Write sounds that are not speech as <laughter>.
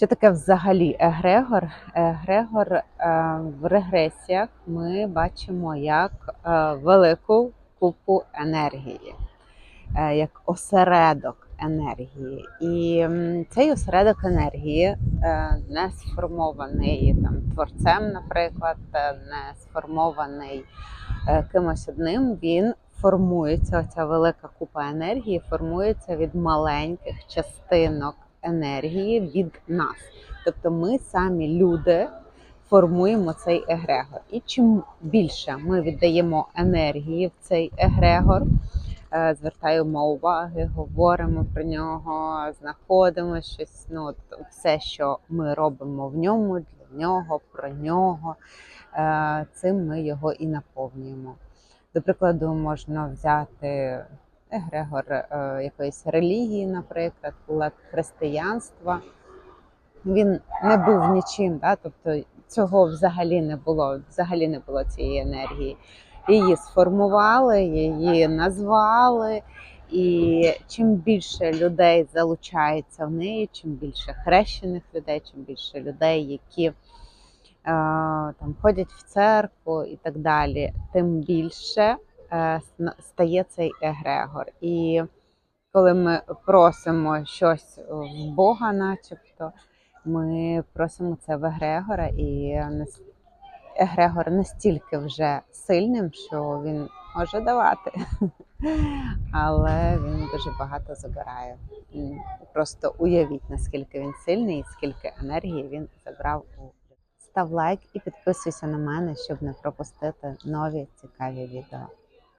Що таке взагалі егрегор? Егрегор е, в регресіях ми бачимо як е, велику купу енергії, е, як осередок енергії. І цей осередок енергії не сформований там творцем, наприклад, не сформований кимось одним. Він формується. Оця велика купа енергії формується від маленьких частинок енергії від нас. Тобто ми самі люди формуємо цей егрегор. І чим більше ми віддаємо енергії в цей егрегор, е, звертаємо уваги, говоримо про нього, знаходимо щось, ну все, що ми робимо в ньому, для нього, про нього, е, цим ми його і наповнюємо. До прикладу, можна взяти егрегор е, якоїсь релігії, наприклад, кулак християнства. Він не був нічим, да? тобто цього взагалі не було, взагалі не було цієї енергії. Її сформували, її назвали, і чим більше людей залучається в неї, чим більше хрещених людей, чим більше людей, які е, там ходять в церкву і так далі, тим більше стає цей егрегор. І коли ми просимо щось в Бога, начебто, ми просимо це в Егрегора, і Егрегор настільки вже сильним, що він може давати, <laughs> але він дуже багато забирає. Просто уявіть, наскільки він сильний і скільки енергії він забрав у. Став лайк і підписуйся на мене, щоб не пропустити нові цікаві відео.